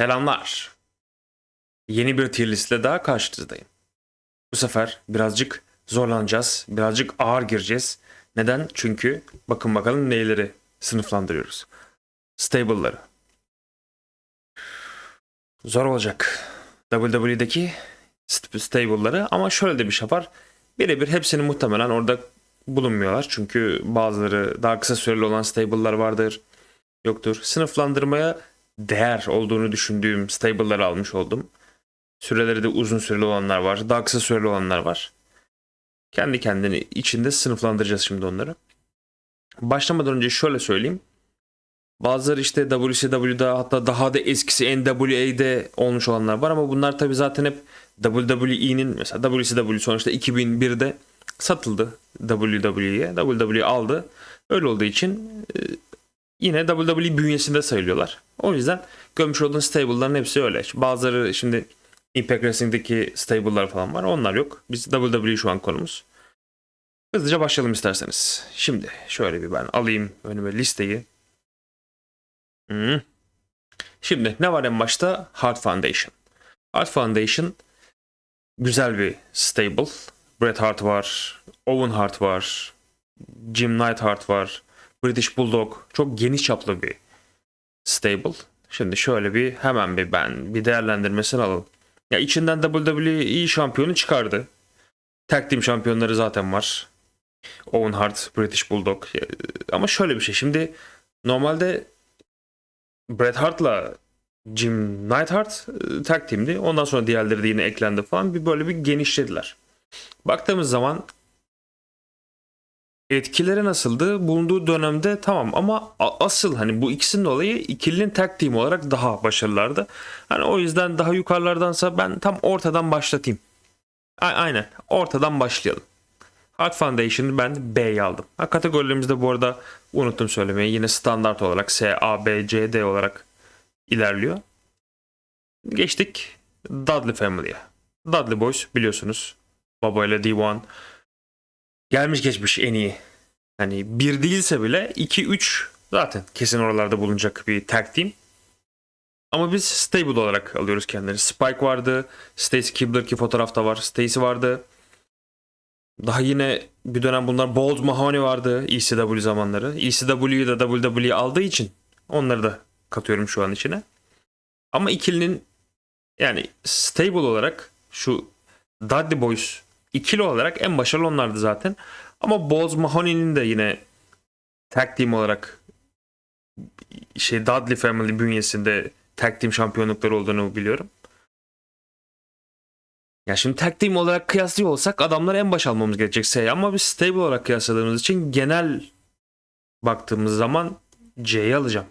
Selamlar. Yeni bir tier listle daha karşınızdayım. Bu sefer birazcık zorlanacağız, birazcık ağır gireceğiz. Neden? Çünkü bakın bakalım neyleri sınıflandırıyoruz. Stable'ları. Zor olacak. WWE'deki st- stable'ları ama şöyle de bir şey var. Birebir hepsini muhtemelen orada bulunmuyorlar. Çünkü bazıları daha kısa süreli olan stable'lar vardır. Yoktur. Sınıflandırmaya değer olduğunu düşündüğüm stable'ları almış oldum. Süreleri de uzun süreli olanlar var. Daha kısa süreli olanlar var. Kendi kendini içinde sınıflandıracağız şimdi onları. Başlamadan önce şöyle söyleyeyim. Bazıları işte WCW'da hatta daha da eskisi NWA'de olmuş olanlar var ama bunlar tabi zaten hep WWE'nin mesela WCW sonuçta 2001'de satıldı WWE'ye. WWE aldı. Öyle olduğu için e, yine WWE bünyesinde sayılıyorlar. O yüzden görmüş olduğun stable'ların hepsi öyle. Bazıları şimdi Impact Wrestling'deki stable'lar falan var. Onlar yok. Biz WWE şu an konumuz. Hızlıca başlayalım isterseniz. Şimdi şöyle bir ben alayım önüme listeyi. Hmm. Şimdi ne var en başta? Hard Foundation. Hard Foundation güzel bir stable. Bret Hart var, Owen Hart var, Jim Neidhart var, British Bulldog. Çok geniş çaplı bir stable. Şimdi şöyle bir hemen bir ben bir değerlendirmesini alalım. Ya içinden WWE şampiyonu çıkardı. Tag Team şampiyonları zaten var. Owen Hart, British Bulldog. Ama şöyle bir şey. Şimdi normalde Bret Hart'la Jim Neidhart e, tag team'di. Ondan sonra diğerleri de yine eklendi falan. Bir böyle bir genişlediler. Baktığımız zaman etkileri nasıldı? Bulunduğu dönemde tamam ama asıl hani bu ikisinin olayı ikilinin tag team olarak daha başarılılardı. Hani o yüzden daha yukarılardansa ben tam ortadan başlatayım. A- aynen ortadan başlayalım. Hard Foundation'ı ben B'ye aldım. Ha, kategorilerimizde bu arada unuttum söylemeyi. Yine standart olarak S, A, B, C, D olarak ilerliyor. Geçtik Dudley Family'ye. Dudley Boys biliyorsunuz. Baba ile D1 gelmiş geçmiş en iyi. Hani bir değilse bile 2-3 zaten kesin oralarda bulunacak bir tag team. Ama biz stable olarak alıyoruz kendileri. Spike vardı. Stacy Kibler ki fotoğrafta var. Stacy vardı. Daha yine bir dönem bunlar Bold Mahoney vardı ECW zamanları. ECW'yu da WWE aldığı için onları da katıyorum şu an içine. Ama ikilinin yani stable olarak şu Dudley Boys ikili olarak en başarılı onlardı zaten. Ama Boz Mahoney'nin de yine tag team olarak şey Dudley Family bünyesinde tag team şampiyonlukları olduğunu biliyorum. Ya şimdi tag team olarak kıyaslıyor olsak adamlar en baş almamız gerekecek S ama biz stable olarak kıyasladığımız için genel baktığımız zaman C'yi alacağım.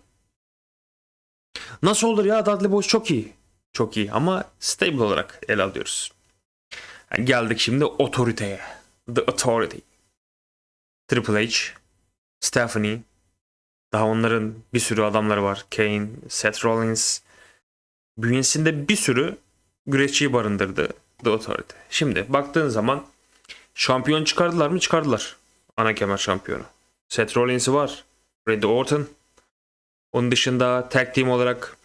Nasıl olur ya Dudley Boys çok iyi. Çok iyi ama stable olarak ele alıyoruz. Yani geldik şimdi otoriteye. The Authority. Triple H, Stephanie, daha onların bir sürü adamları var. Kane, Seth Rollins. Bünyesinde bir sürü güreşçiyi barındırdı The Authority. Şimdi baktığın zaman şampiyon çıkardılar mı? Çıkardılar. Ana kemer şampiyonu. Seth Rollins'i var. Randy Orton. Onun dışında tag team olarak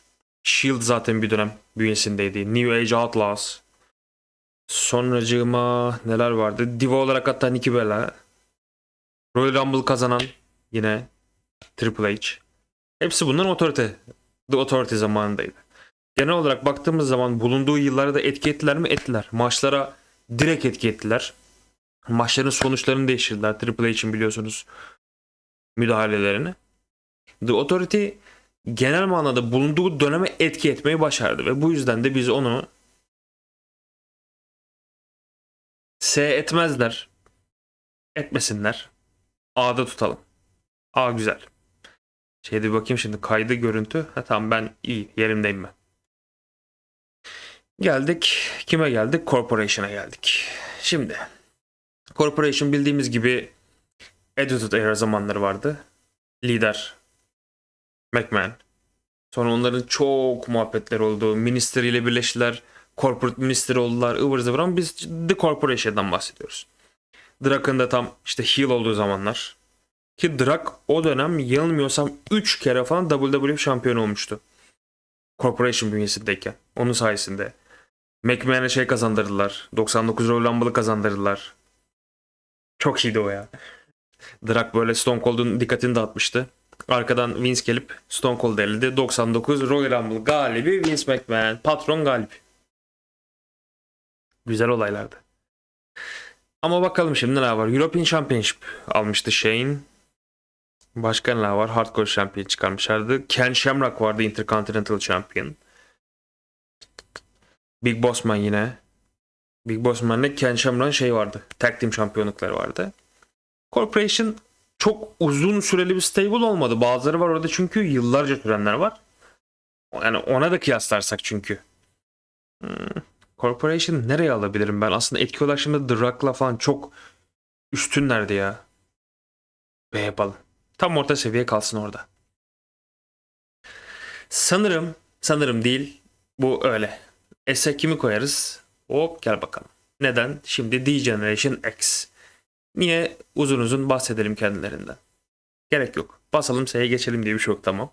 Shield zaten bir dönem bünyesindeydi. New Age Outlaws. Sonracığıma neler vardı? Diva olarak hatta Nikki Bella. Royal Rumble kazanan yine Triple H. Hepsi bunların otorite. The Authority zamanındaydı. Genel olarak baktığımız zaman bulunduğu yıllara da etki ettiler mi? Ettiler. Maçlara direkt etki ettiler. Maçların sonuçlarını değiştirdiler. Triple H'in biliyorsunuz müdahalelerini. The Authority genel manada bulunduğu döneme etki etmeyi başardı ve bu yüzden de biz onu S etmezler. Etmesinler. A'da tutalım. A güzel. Şeyde bir bakayım şimdi kaydı görüntü. Ha tamam ben iyi yerimdeyim ben. Geldik. Kime geldik? Corporation'a geldik. Şimdi Corporation bildiğimiz gibi Attitude Era zamanları vardı. Lider McMahon. Sonra onların çok muhabbetler oldu. Minister ile birleştiler. Corporate Minister oldular. ıvır zıvır ama biz The Corporation'dan bahsediyoruz. Drak'ın da tam işte heel olduğu zamanlar. Ki Drak o dönem yanılmıyorsam 3 kere falan WWE şampiyon olmuştu. Corporation bünyesindeyken. Onun sayesinde. McMahon'e şey kazandırdılar. 99 Royal Rumble'ı kazandırdılar. Çok iyiydi o ya. Drak böyle Stone Cold'un dikkatini dağıtmıştı. Arkadan Vince gelip Stone Cold eledi. 99 Royal Rumble galibi Vince McMahon. Patron galip. Güzel olaylardı. Ama bakalım şimdi ne var. European Championship almıştı Shane. Başka ne var? Hardcore Champion çıkarmışlardı. Ken Shamrock vardı Intercontinental Champion. Big Boss Man yine. Big Boss Man'le Ken Shamrock'ın şey vardı. Tag Team şampiyonlukları vardı. Corporation çok uzun süreli bir stable olmadı. Bazıları var orada çünkü yıllarca sürenler var. Yani ona da kıyaslarsak çünkü. Hmm. Corporation nereye alabilirim ben? Aslında etki olarak şimdi The Rock'la falan çok üstünlerdi ya. Ve yapalım. Tam orta seviye kalsın orada. Sanırım, sanırım değil. Bu öyle. S'e kimi koyarız? Hop gel bakalım. Neden? Şimdi D-Generation X. Niye uzun uzun bahsedelim kendilerinden? Gerek yok. Basalım S'ye geçelim diye bir şey yok tamam.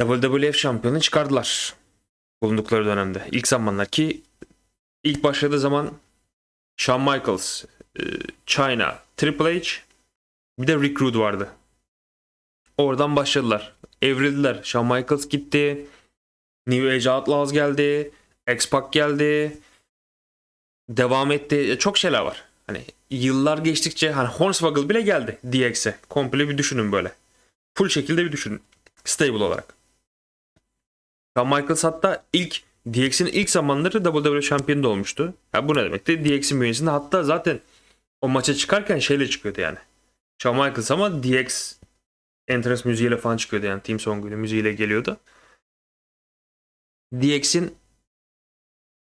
WWF şampiyonu çıkardılar. Bulundukları dönemde. İlk zamanlar ki ilk başladığı zaman Shawn Michaels, e, China, Triple H bir de Rick Rude vardı. Oradan başladılar. Evrildiler. Shawn Michaels gitti. New Age Outlaws geldi. X-Pac geldi. Devam etti. Çok şeyler var. Hani yıllar geçtikçe hani Hornswoggle bile geldi DX'e. Komple bir düşünün böyle. Full şekilde bir düşünün. Stable olarak. Shawn Michaels hatta ilk DX'in ilk zamanları WWE şampiyonu da olmuştu. Ya bu ne demekti? DX'in bünyesinde hatta zaten o maça çıkarken şeyle çıkıyordu yani. Shawn Michaels ama DX entrance müziğiyle falan çıkıyordu yani. Team songuyla müziğiyle geliyordu. DX'in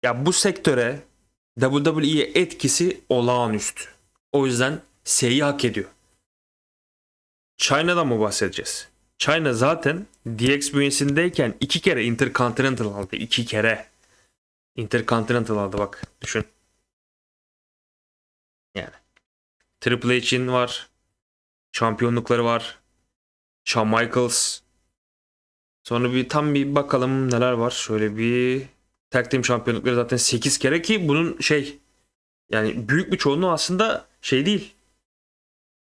ya bu sektöre WWE'ye etkisi olağanüstü. O yüzden S'yi hak ediyor. China'dan mı bahsedeceğiz? China zaten DX bünyesindeyken iki kere Intercontinental aldı. İki kere. Intercontinental aldı bak. Düşün. Yani. Triple H'in var. Şampiyonlukları var. Shawn Michaels. Sonra bir tam bir bakalım neler var. Şöyle bir Tag Team şampiyonlukları zaten 8 kere ki bunun şey yani büyük bir çoğunluğu aslında şey değil.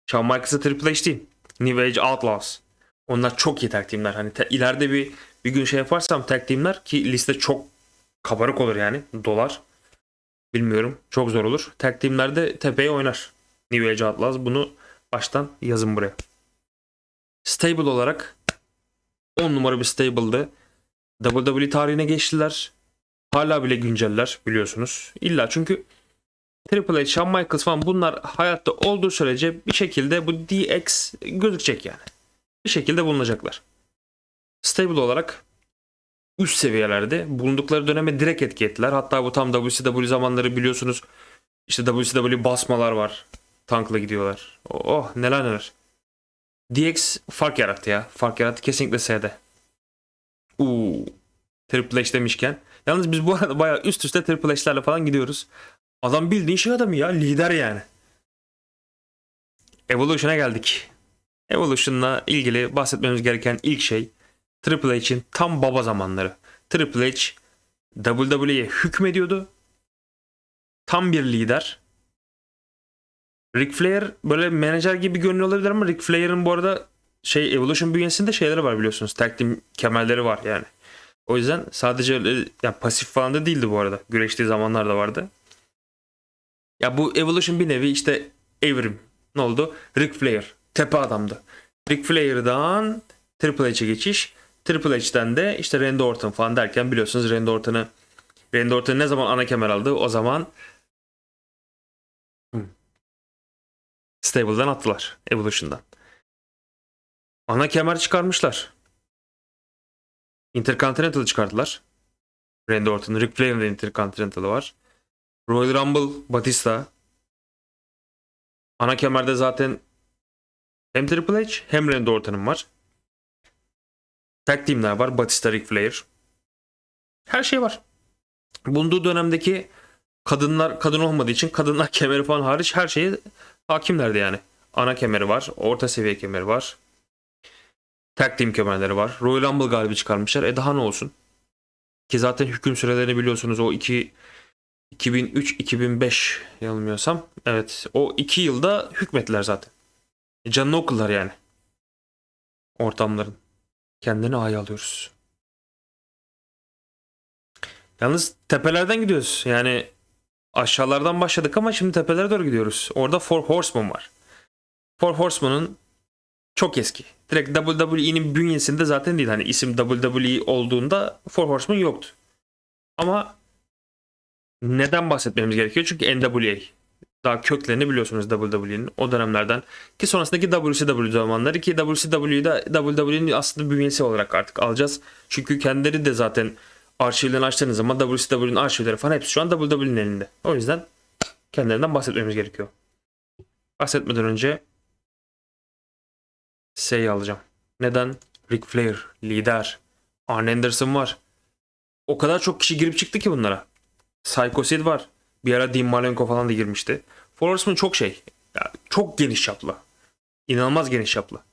Shawn Michaels'a Triple H değil. New Age Outlaws. Onlar çok iyi tag teamler. Hani te- ileride bir bir gün şey yaparsam tag teamler ki liste çok kabarık olur yani. Dolar. Bilmiyorum. Çok zor olur. Tag teamlerde tepeye oynar. New Age Outlaws. Bunu baştan yazın buraya. Stable olarak 10 numara bir stable'dı. WWE tarihine geçtiler. Hala bile günceller biliyorsunuz. İlla çünkü Triple H, Shawn Michaels falan bunlar hayatta olduğu sürece bir şekilde bu DX gözükecek yani. Bir şekilde bulunacaklar. Stable olarak üst seviyelerde bulundukları döneme direkt etki ettiler. Hatta bu tam WCW zamanları biliyorsunuz. İşte WCW basmalar var. Tankla gidiyorlar. Oh neler neler. DX fark yarattı ya. Fark yarattı kesinlikle S'de. Uuu. Triple H demişken. Yalnız biz bu arada bayağı üst üste Triple H'lerle falan gidiyoruz. Adam bildiğin şey adamı ya. Lider yani. Evolution'a geldik. Evolution'la ilgili bahsetmemiz gereken ilk şey Triple H'in tam baba zamanları. Triple H WWE'ye hükmediyordu. Tam bir lider. Ric Flair böyle menajer gibi görünüyor olabilir ama Ric Flair'ın bu arada şey Evolution bünyesinde şeyleri var biliyorsunuz. Tag team kemerleri var yani. O yüzden sadece öyle ya pasif falan da değildi bu arada. Güreştiği zamanlar da vardı. Ya bu Evolution bir nevi işte evrim. Ne oldu? Ric Flair. Tepe adamdı. Ric Flair'dan Triple H'e geçiş. Triple H'den de işte Randy Orton falan derken biliyorsunuz Randy Orton'ı Randy Orton ne zaman ana kemer aldı? O zaman Hmm. Stable'dan attılar. Evolution'dan. Ana kemer çıkarmışlar. Intercontinental çıkardılar. Randy Orton, Ric Flair'in de Intercontinental'ı var. Royal Rumble, Batista. Ana kemerde zaten hem Triple H hem Randy Orton'un var. Tag team'ler var. Batista, Ric Flair. Her şey var. Bulunduğu dönemdeki kadınlar kadın olmadığı için kadınlar kemeri falan hariç her şeye hakimlerdi yani. Ana kemeri var. Orta seviye kemeri var. Tag Team kemerleri var. Royal Rumble galibi çıkarmışlar. E daha ne olsun? Ki zaten hüküm sürelerini biliyorsunuz o iki 2003-2005 yanılmıyorsam. Evet o iki yılda hükmettiler zaten. E canını okullar yani. Ortamların. Kendini aya alıyoruz. Yalnız tepelerden gidiyoruz. Yani aşağılardan başladık ama şimdi tepelere doğru gidiyoruz. Orada Four Horsemen var. Four Horsemen'ın çok eski. Direkt WWE'nin bünyesinde zaten değil. Hani isim WWE olduğunda Four Horsemen yoktu. Ama neden bahsetmemiz gerekiyor? Çünkü NWA. Daha köklerini biliyorsunuz WWE'nin o dönemlerden. Ki sonrasındaki WCW zamanları ki WCW'da WWE'nin aslında bünyesi olarak artık alacağız. Çünkü kendileri de zaten arşivlerini açtığınız zaman WCW'nin arşivleri falan hepsi şu an WWE'nin elinde. O yüzden kendilerinden bahsetmemiz gerekiyor. Bahsetmeden önce Say'i alacağım. Neden? Ric Flair, lider. Arn Anderson var. O kadar çok kişi girip çıktı ki bunlara. Psycho Sid var. Bir ara Dean Malenko falan da girmişti. Four çok şey. Ya, çok geniş çaplı. İnanılmaz geniş çaplı.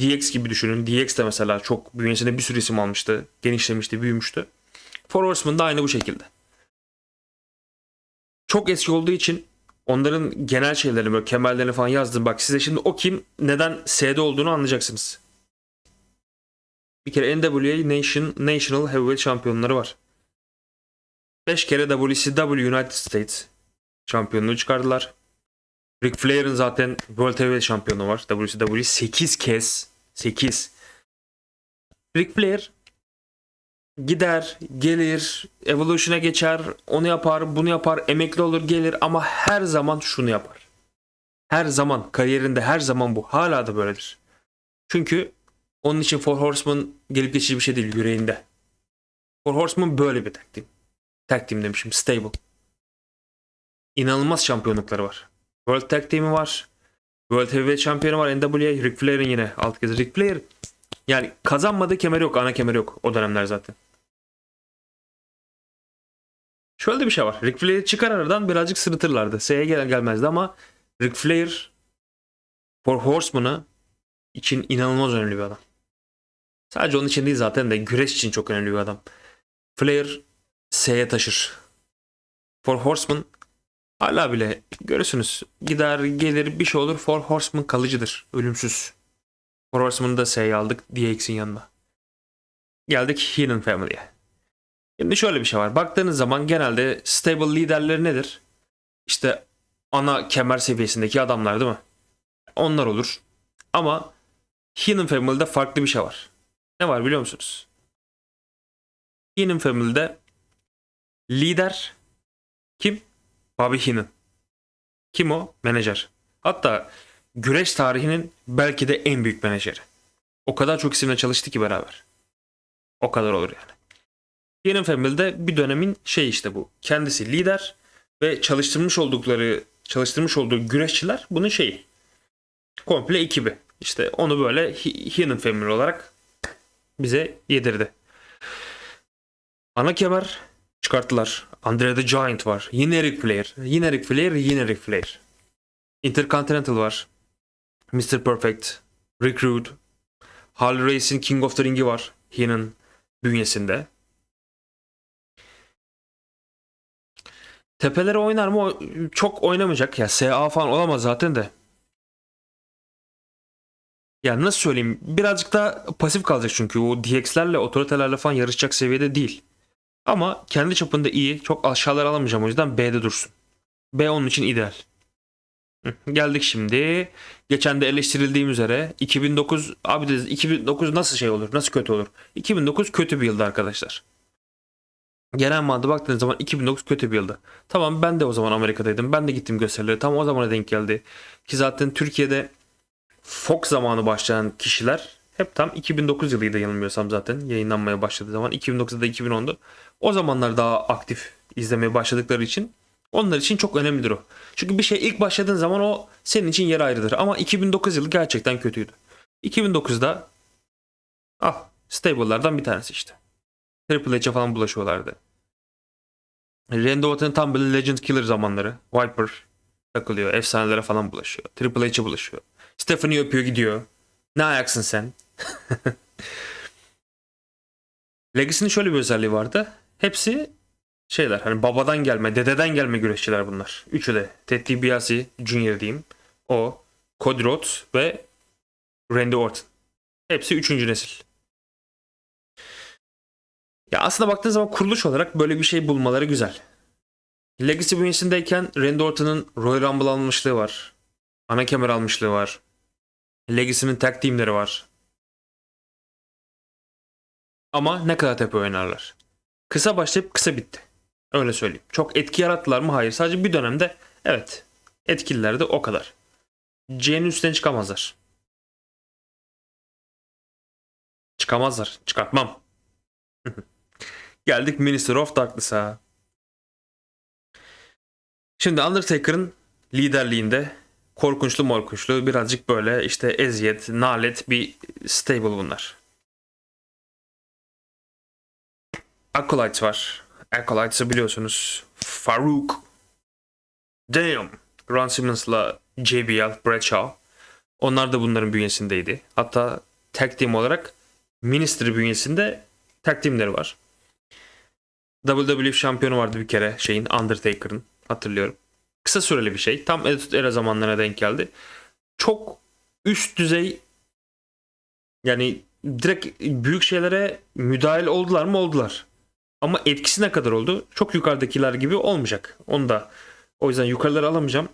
DX gibi düşünün. DX de mesela çok bünyesinde bir sürü isim almıştı. Genişlemişti, büyümüştü. Four Horsemen da aynı bu şekilde. Çok eski olduğu için onların genel şeylerini böyle kemerlerini falan yazdım. Bak size şimdi o kim neden S'de olduğunu anlayacaksınız. Bir kere NWA Nation, National Heavyweight şampiyonları var. 5 kere WCW United States şampiyonluğu çıkardılar. Ric Flair'ın zaten World Heavyweight şampiyonu var. WCW 8 kez. 8. Ric Flair gider, gelir, Evolution'a geçer, onu yapar, bunu yapar, emekli olur, gelir ama her zaman şunu yapar. Her zaman, kariyerinde her zaman bu. Hala da böyledir. Çünkü onun için Four Horsemen gelip geçici bir şey değil yüreğinde. Four Horsemen böyle bir team. Tag team demişim, stable. İnanılmaz şampiyonlukları var. World Tag Team'i var. World Heavyweight şampiyonu var. NWA, Ric Flair'in yine alt kez. Ric Flair yani kazanmadığı kemeri yok. Ana kemeri yok. O dönemler zaten. Şöyle de bir şey var. Ric Flair çıkar aradan birazcık sırıtırlardı. S'ye gel gelmezdi ama Ric Flair For Horseman'ı için inanılmaz önemli bir adam. Sadece onun için değil zaten de güreş için çok önemli bir adam. Flair S'ye taşır. For Horseman hala bile görürsünüz gider gelir bir şey olur For Horseman kalıcıdır. Ölümsüz. For Horseman'ı da S'ye aldık DX'in yanına. Geldik Heenan Family'ye. Şimdi şöyle bir şey var. Baktığınız zaman genelde stable liderleri nedir? İşte ana kemer seviyesindeki adamlar değil mi? Onlar olur. Ama Heenan Family'de farklı bir şey var. Ne var biliyor musunuz? Heenan Family'de lider kim? Bobby Heenan. Kim o? Menajer. Hatta güreş tarihinin belki de en büyük menajeri. O kadar çok isimle çalıştı ki beraber. O kadar olur yani. Heenan Family'de bir dönemin şey işte bu. Kendisi lider ve çalıştırmış oldukları çalıştırmış olduğu güreşçiler bunun şeyi. Komple ekibi. İşte onu böyle Heenan Family olarak bize yedirdi. Ana kemer çıkarttılar. Andre the Giant var. Yine Ric Flair. Yine Ric Flair. Yine Ric Flair. Intercontinental var. Mr. Perfect. Rick Rude. Harley Race'in King of the Ring'i var. Heenan bünyesinde. Tepelere oynar mı? Çok oynamayacak. Ya SA falan olamaz zaten de. Ya nasıl söyleyeyim? Birazcık da pasif kalacak çünkü o DX'lerle, otoritelerle falan yarışacak seviyede değil. Ama kendi çapında iyi. Çok aşağılara alamayacağım o yüzden B'de dursun. B onun için ideal. Geldik şimdi. Geçen de eleştirildiğim üzere 2009 abi de 2009 nasıl şey olur? Nasıl kötü olur? 2009 kötü bir yıldı arkadaşlar. Genel manada baktığınız zaman 2009 kötü bir yıldı. Tamam ben de o zaman Amerika'daydım. Ben de gittim gösterilere. Tam o zamana denk geldi. Ki zaten Türkiye'de Fox zamanı başlayan kişiler hep tam 2009 yılıydı yanılmıyorsam zaten yayınlanmaya başladığı zaman 2009'da 2010'da o zamanlar daha aktif izlemeye başladıkları için onlar için çok önemlidir o. Çünkü bir şey ilk başladığın zaman o senin için yer ayrıdır. Ama 2009 yılı gerçekten kötüydü. 2009'da ah stable'lardan bir tanesi işte. Triple H'e falan bulaşıyorlardı. Randy Orton'ın tam böyle Legend Killer zamanları. Viper takılıyor. Efsanelere falan bulaşıyor. Triple H'e bulaşıyor. Stephanie öpüyor gidiyor. Ne ayaksın sen? Legacy'nin şöyle bir özelliği vardı. Hepsi şeyler hani babadan gelme, dededen gelme güreşçiler bunlar. Üçü de. Ted DiBiase Jr. diyeyim. O, Cody Rhodes ve Randy Orton. Hepsi üçüncü nesil. Ya aslında baktığın zaman kuruluş olarak böyle bir şey bulmaları güzel. Legacy bünyesindeyken Randy Orton'un Royal Rumble almışlığı var. Ana kemer almışlığı var. Legacy'nin tag teamleri var. Ama ne kadar tepe oynarlar. Kısa başlayıp kısa bitti. Öyle söyleyeyim. Çok etki yarattılar mı? Hayır. Sadece bir dönemde evet. Etkililerdi o kadar. C'nin üstüne çıkamazlar. Çıkamazlar. Çıkartmam. Geldik Minister of Darkness'a. Şimdi Undertaker'ın liderliğinde korkunçlu morkunçlu birazcık böyle işte eziyet, nalet bir stable bunlar. Acolytes var. Acolytes'ı biliyorsunuz. Farouk. Damn. Ron Simmons'la JBL, Bradshaw. Onlar da bunların bünyesindeydi. Hatta tag team olarak Ministry bünyesinde tag teamleri var. WWE şampiyonu vardı bir kere şeyin Undertaker'ın hatırlıyorum. Kısa süreli bir şey. Tam Attitude Era zamanlarına denk geldi. Çok üst düzey yani direkt büyük şeylere müdahil oldular mı oldular. Ama etkisi ne kadar oldu? Çok yukarıdakiler gibi olmayacak. Onu da o yüzden yukarıları alamayacağım.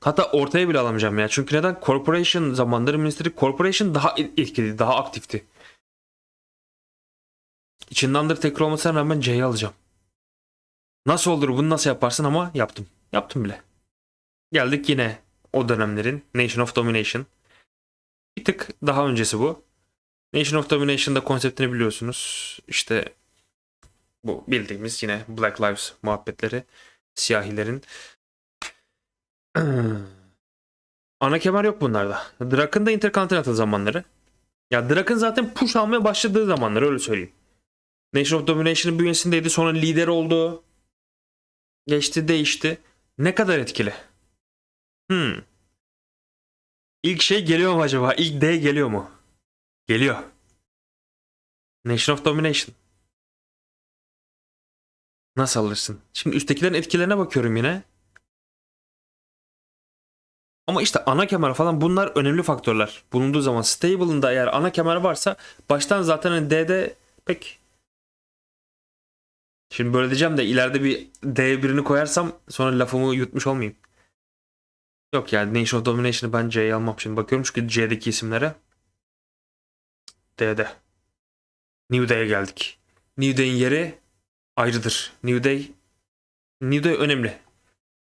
Hatta ortaya bile alamayacağım ya. Çünkü neden? Corporation zamanları Ministry Corporation daha etkili, daha aktifti. İçinde Undertaker olmasına rağmen C'yi alacağım. Nasıl olur bunu nasıl yaparsın ama yaptım. Yaptım bile. Geldik yine o dönemlerin Nation of Domination. Bir tık daha öncesi bu. Nation of Domination'da konseptini biliyorsunuz. İşte bu bildiğimiz yine Black Lives muhabbetleri. Siyahilerin. Ana kemer yok bunlarda. Drak'ın da Intercontinental zamanları. Ya Drak'ın zaten push almaya başladığı zamanlar öyle söyleyeyim. Nation of Domination'ın bünyesindeydi. Sonra lider oldu. Geçti değişti. Ne kadar etkili? Hmm. İlk şey geliyor mu acaba? İlk D geliyor mu? Geliyor. Nation of Domination. Nasıl alırsın? Şimdi üsttekilerin etkilerine bakıyorum yine. Ama işte ana kemer falan bunlar önemli faktörler. Bulunduğu zaman stable'ında eğer ana kemer varsa baştan zaten hani D'de pek Şimdi böyle diyeceğim de ileride bir D birini koyarsam sonra lafımı yutmuş olmayayım. Yok yani Nation of Domination'ı ben C'ye almam. Şimdi bakıyorum çünkü C'deki isimlere. D'de. New Day'e geldik. New Day'in yeri ayrıdır. New Day New Day önemli.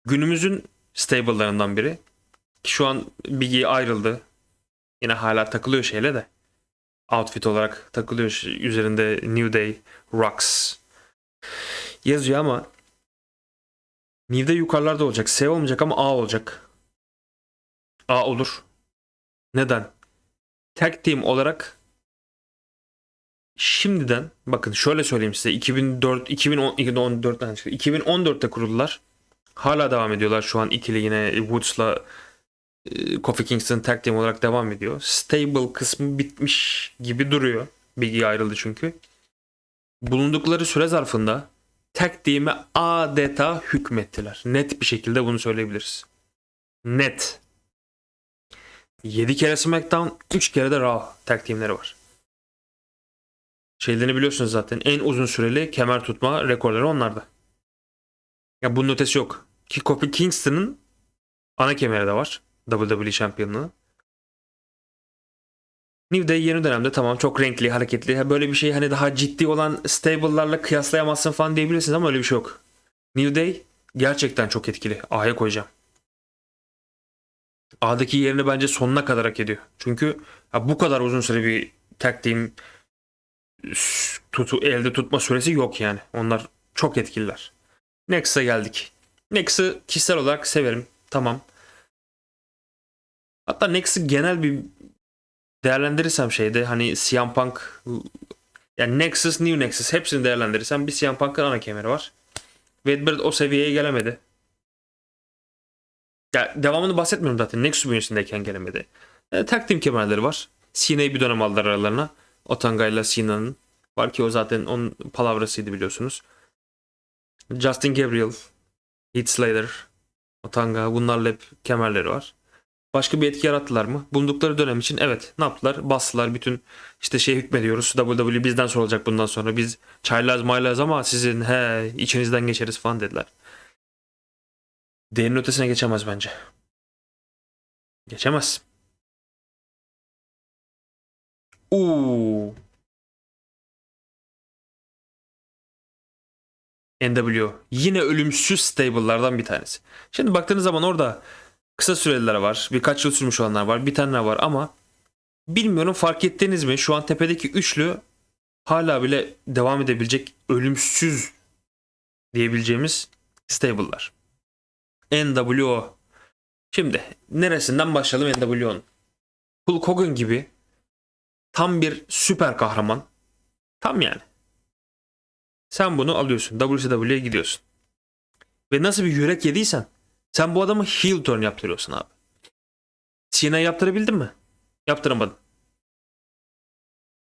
Günümüzün stable'larından biri. Ki şu an Biggie ayrıldı. Yine hala takılıyor şeyle de. Outfit olarak takılıyor üzerinde New Day, Rocks, yazıyor ama Niv'de yukarılarda olacak. S olmayacak ama A olacak. A olur. Neden? Tag team olarak şimdiden bakın şöyle söyleyeyim size 2004 2010 2014'ten çıktı. 2014'te kuruldular. Hala devam ediyorlar. Şu an ikili yine Woods'la e, Kofi Kingston tag team olarak devam ediyor. Stable kısmı bitmiş gibi duruyor. Biggie ayrıldı çünkü. Bulundukları süre zarfında tag team'e adeta hükmettiler. Net bir şekilde bunu söyleyebiliriz. Net. 7 kere SmackDown, 3 kere de Raw tag team'leri var. Şeylerini biliyorsunuz zaten. En uzun süreli kemer tutma rekorları onlarda. Ya bunun ötesi yok. Ki Kofi Kingston'ın ana kemeri de var. WWE şampiyonluğu. New Day yeni dönemde tamam çok renkli, hareketli. Böyle bir şey hani daha ciddi olan stable'larla kıyaslayamazsın falan diyebilirsiniz ama öyle bir şey yok. New Day gerçekten çok etkili. A'ya koyacağım. A'daki yerini bence sonuna kadar hak ediyor. Çünkü bu kadar uzun süre bir tag team tutu, elde tutma süresi yok yani. Onlar çok etkililer. Nexus'a geldik. Nexus'ı kişisel olarak severim. Tamam. Hatta Nexus'ı genel bir değerlendirirsem şeyde hani CM Punk yani Nexus, New Nexus hepsini değerlendirirsem bir CM Punk'ın ana kemeri var. Wade o seviyeye gelemedi. Ya devamını bahsetmiyorum zaten. Nexus bünyesindeyken gelemedi. E, tag team kemerleri var. Cena'yı bir dönem aldılar aralarına. Otanga ile Cena'nın. Var ki o zaten onun palavrasıydı biliyorsunuz. Justin Gabriel, Heath Slater, Otanga bunlarla hep kemerleri var. Başka bir etki yarattılar mı? Bulundukları dönem için evet ne yaptılar? Bastılar bütün işte şey hükmediyoruz. WWE bizden sorulacak bundan sonra. Biz çaylaz maylaz ama sizin he içinizden geçeriz falan dediler. Değerin ötesine geçemez bence. Geçemez. Uuu. NWO. Yine ölümsüz stable'lardan bir tanesi. Şimdi baktığınız zaman orada kısa süreliler var. Birkaç yıl sürmüş olanlar var. Bir tane var ama bilmiyorum fark ettiniz mi? Şu an tepedeki üçlü hala bile devam edebilecek ölümsüz diyebileceğimiz stable'lar. NWO. Şimdi neresinden başlayalım NWO'nun? Hulk Hogan gibi tam bir süper kahraman. Tam yani. Sen bunu alıyorsun. WCW'ye gidiyorsun. Ve nasıl bir yürek yediysen sen bu adamı heel turn yaptırıyorsun abi. Cena yaptırabildin mi? Yaptıramadın.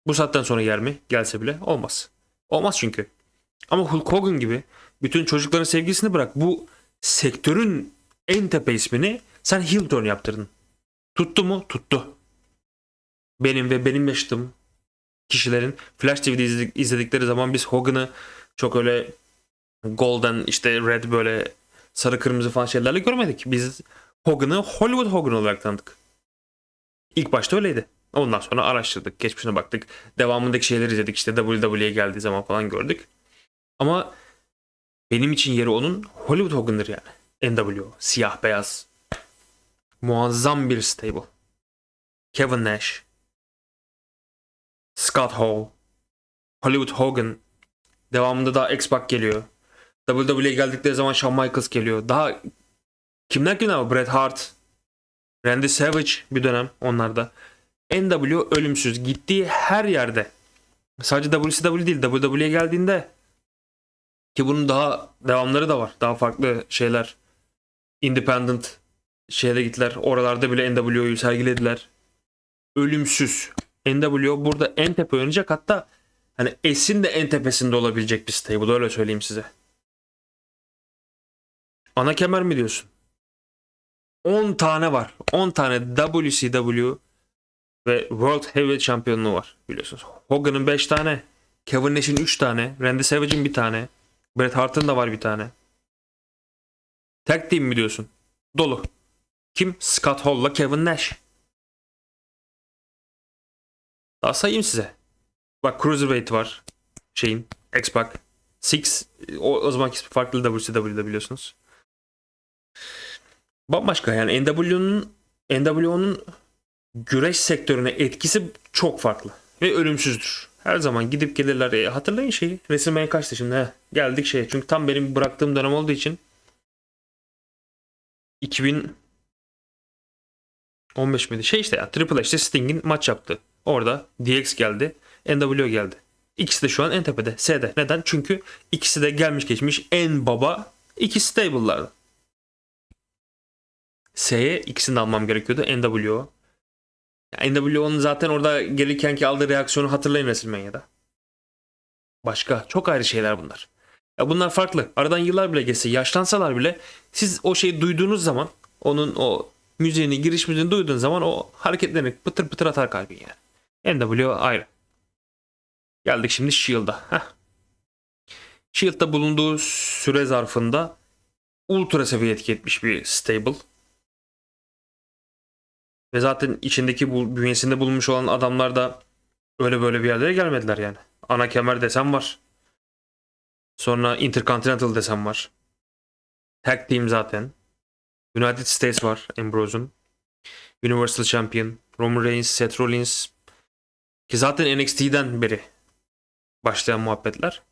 Bu saatten sonra yer mi? Gelse bile olmaz. Olmaz çünkü. Ama Hulk Hogan gibi bütün çocukların sevgisini bırak. Bu sektörün en tepe ismini sen heel turn yaptırdın. Tuttu mu? Tuttu. Benim ve benim yaşadığım kişilerin Flash TV'de izledik- izledikleri zaman biz Hogan'ı çok öyle golden işte red böyle sarı kırmızı falan şeylerle görmedik. Biz Hogan'ı Hollywood Hogan olarak tanıdık. İlk başta öyleydi. Ondan sonra araştırdık, geçmişine baktık. Devamındaki şeyleri izledik. İşte WWE'ye geldiği zaman falan gördük. Ama benim için yeri onun Hollywood Hogan'dır yani. NWO, siyah beyaz. Muazzam bir stable. Kevin Nash, Scott Hall, Hollywood Hogan. Devamında da X-Pac geliyor. WWE'ye geldikleri zaman Shawn Michaels geliyor. Daha kimler kimler var? Bret Hart, Randy Savage bir dönem onlarda. NWO ölümsüz. Gittiği her yerde. Sadece WCW değil. WWE'ye geldiğinde ki bunun daha devamları da var. Daha farklı şeyler. Independent şeyle gittiler. Oralarda bile NWO'yu sergilediler. Ölümsüz. NWO burada en tepe oynayacak. Hatta hani S'in de en tepesinde olabilecek bir stable. Öyle söyleyeyim size. Ana kemer mi diyorsun? 10 tane var. 10 tane WCW ve World Heavyweight şampiyonluğu var biliyorsunuz. Hogan'ın 5 tane, Kevin Nash'in 3 tane, Randy Savage'in bir tane, Bret Hart'ın da var bir tane. Tag team mi diyorsun? Dolu. Kim? Scott Hall'la Kevin Nash. Daha sayayım size. Bak Cruiserweight var. Şeyin. X-Pac. Six. O, o zamanki ismi farklı WCW'de biliyorsunuz. Bambaşka yani NWO'nun NWO'nun güreş sektörüne etkisi çok farklı ve ölümsüzdür. Her zaman gidip gelirler. E, hatırlayın şeyi. WrestleMania kaçtı şimdi? He, geldik şeye. Çünkü tam benim bıraktığım dönem olduğu için 2015 miydi? Şey işte ya Triple H'te Sting'in maç yaptı. Orada DX geldi. NWO geldi. İkisi de şu an en tepede. S'de. Neden? Çünkü ikisi de gelmiş geçmiş en baba iki stable'lardı. S'ye ikisini de almam gerekiyordu. NWO. NWO'nun zaten orada gelirkenki aldığı reaksiyonu hatırlayın WrestleMania'da. Başka. Çok ayrı şeyler bunlar. Ya bunlar farklı. Aradan yıllar bile geçse, yaşlansalar bile siz o şeyi duyduğunuz zaman onun o müziğini, giriş müziğini duyduğunuz zaman o hareketlerini pıtır pıtır atar kalbin yani. NWO ayrı. Geldik şimdi Shield'a. Heh. Shield'da bulunduğu süre zarfında ultra seviye etki etmiş bir stable. Ve zaten içindeki bu bünyesinde bulunmuş olan adamlar da öyle böyle bir yerlere gelmediler yani. Ana kemer desem var. Sonra Intercontinental desem var. Tag Team zaten. United States var Ambrose'un. Universal Champion. Roman Reigns, Seth Rollins. Ki zaten NXT'den beri başlayan muhabbetler.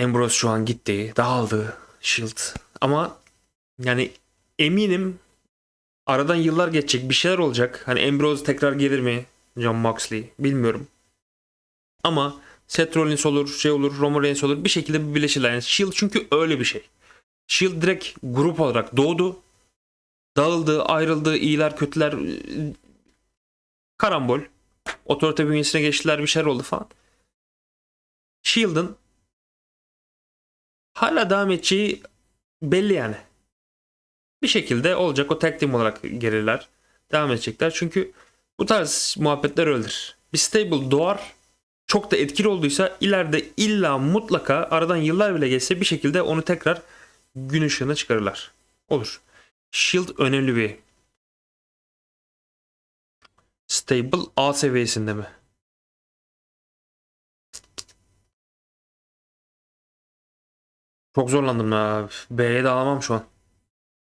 Ambrose şu an gitti. Dağıldı. Shield. Ama yani eminim aradan yıllar geçecek. Bir şeyler olacak. Hani Ambrose tekrar gelir mi? John Moxley. Bilmiyorum. Ama Seth Rollins olur, şey olur, Roman Reigns olur. Bir şekilde bir birleşirler. Yani Shield çünkü öyle bir şey. Shield direkt grup olarak doğdu. Dağıldı, ayrıldı, iyiler, kötüler, karambol. Otorite bünyesine geçtiler bir şeyler oldu falan. Shield'ın hala devam edeceği belli yani. Bir şekilde olacak o tag team olarak gelirler. Devam edecekler. Çünkü bu tarz muhabbetler öyledir. Bir stable doğar çok da etkili olduysa ileride illa mutlaka aradan yıllar bile geçse bir şekilde onu tekrar gün ışığına çıkarırlar. Olur. Shield önemli bir stable A seviyesinde mi? Çok zorlandım ya. B'ye de alamam şu an.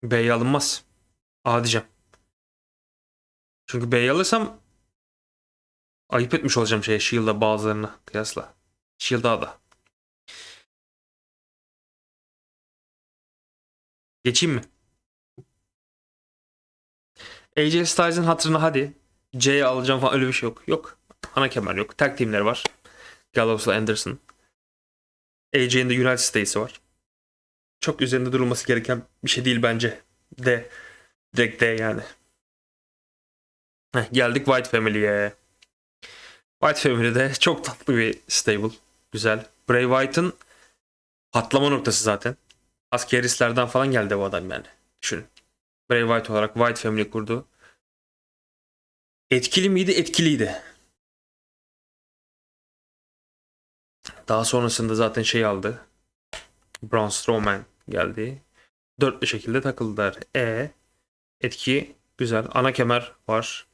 B'ye alınmaz. A diyeceğim. Çünkü B'yi alırsam ayıp etmiş olacağım şeye Shield'a bazılarına kıyasla. Shield'a da. Geçeyim mi? AJ Styles'ın hatırına hadi. C'ye alacağım falan öyle bir şey yok. Yok. Ana kemer yok. Tag teamleri var. Gallows'la Anderson. AJ'in de United States'i var. Çok üzerinde durulması gereken bir şey değil bence. De. Direkt de yani. Heh, geldik White Family'ye. White Family'de çok tatlı bir stable. Güzel. Bray Wyatt'ın patlama noktası zaten. Askerislerden falan geldi bu adam yani. Düşünün. Bray Wyatt olarak White Family kurdu. Etkili miydi? Etkiliydi. Daha sonrasında zaten şey aldı. Braun Strowman geldi. Dörtlü şekilde takıldılar. E etki güzel. Ana kemer var.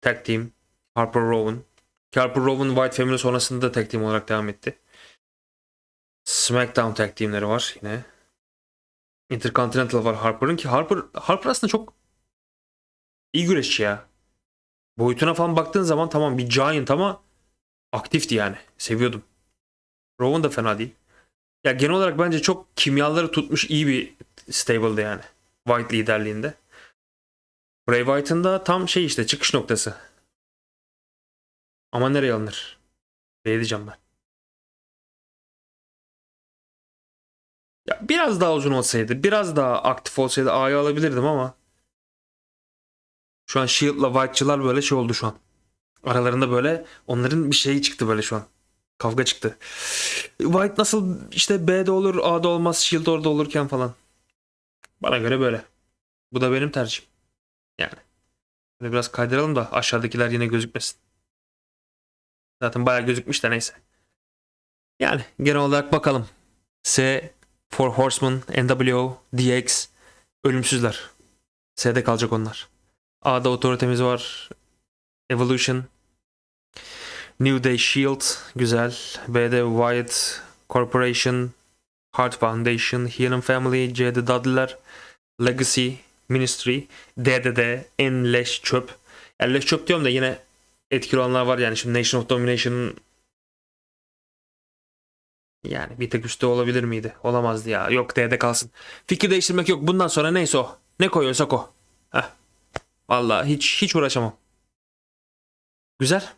Tag team. Harper Rowan. Harper Rowan White Family sonrasında da tag team olarak devam etti. SmackDown tag teamleri var yine. Intercontinental var Harper'ın ki Harper Harper aslında çok iyi güreşçi ya. Boyutuna falan baktığın zaman tamam bir giant ama aktifti yani. Seviyordum. Rowan da fena değil. Ya genel olarak bence çok kimyaları tutmuş iyi bir stable'dı yani. White liderliğinde. Bray Wyatt'ın da tam şey işte çıkış noktası. Ama nereye alınır? Ne diyeceğim ben. Ya biraz daha uzun olsaydı, biraz daha aktif olsaydı A'yı alabilirdim ama şu an Shield'la White'çılar böyle şey oldu şu an. Aralarında böyle onların bir şeyi çıktı böyle şu an. Kavga çıktı. White nasıl işte B'de olur, A'da olmaz, Shield orada olurken falan. Bana göre böyle. Bu da benim tercihim. Yani. Böyle biraz kaydıralım da aşağıdakiler yine gözükmesin. Zaten bayağı gözükmüş de neyse. Yani genel olarak bakalım. S, Four Horsemen, NWO, DX, Ölümsüzler. S'de kalacak onlar. A'da otoritemiz var. Evolution. New Day Shield. Güzel. B'de Wyatt Corporation. Heart Foundation. Heenan Family. C'de Dudley'ler. Legacy. Ministry. D'de de en leş çöp. Yani leş çöp diyorum da yine etkili olanlar var yani. Şimdi Nation of Domination'ın yani bir tek üstte olabilir miydi? Olamazdı ya. Yok D'de kalsın. Fikir değiştirmek yok. Bundan sonra neyse o. Ne koyuyorsak o. Heh. Vallahi hiç hiç uğraşamam. Güzel.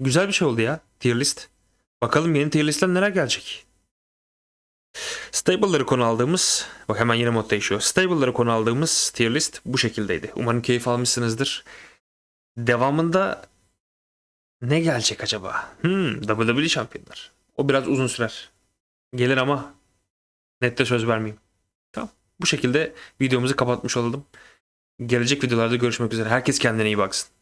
Güzel bir şey oldu ya. Tier list. Bakalım yeni tier listler neler gelecek. Stable'ları konu aldığımız, bak hemen yine mod değişiyor. Stable'ları konu aldığımız tier list bu şekildeydi. Umarım keyif almışsınızdır. Devamında ne gelecek acaba? Hmm, WWE şampiyonlar. O biraz uzun sürer. Gelir ama nette söz vermeyeyim. Tamam. Bu şekilde videomuzu kapatmış olalım. Gelecek videolarda görüşmek üzere. Herkes kendine iyi baksın.